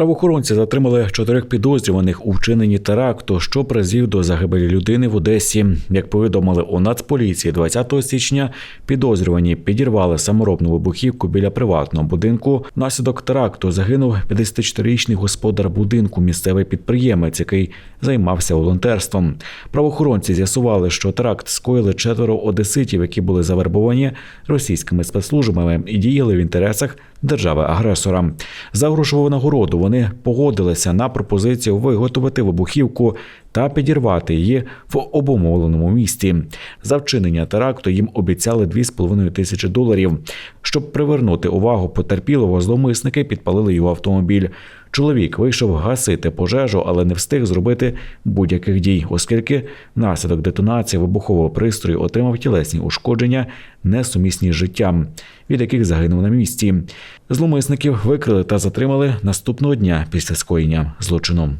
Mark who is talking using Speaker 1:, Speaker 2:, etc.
Speaker 1: Правоохоронці затримали чотирьох підозрюваних у вчиненні теракту, що призвів до загибелі людини в Одесі. Як повідомили у Нацполіції 20 січня, підозрювані підірвали саморобну вибухівку біля приватного будинку. Внаслідок теракту загинув 54-річний господар будинку, місцевий підприємець, який займався волонтерством. Правоохоронці з'ясували, що теракт скоїли четверо одеситів, які були завербовані російськими спецслужбами і діяли в інтересах держави-агресора. За грошову нагороду вони погодилися на пропозицію виготовити вибухівку та підірвати її в обумовленому місті. За вчинення теракту їм обіцяли 2,5 тисячі доларів. Щоб привернути увагу потерпілого, зловмисники підпалили його автомобіль. Чоловік вийшов гасити пожежу, але не встиг зробити будь-яких дій, оскільки наслідок детонації вибухового пристрою отримав тілесні ушкодження, несумісні з життям, від яких загинув на місці. Зломисників викрили та затримали наступного дня після скоєння злочину.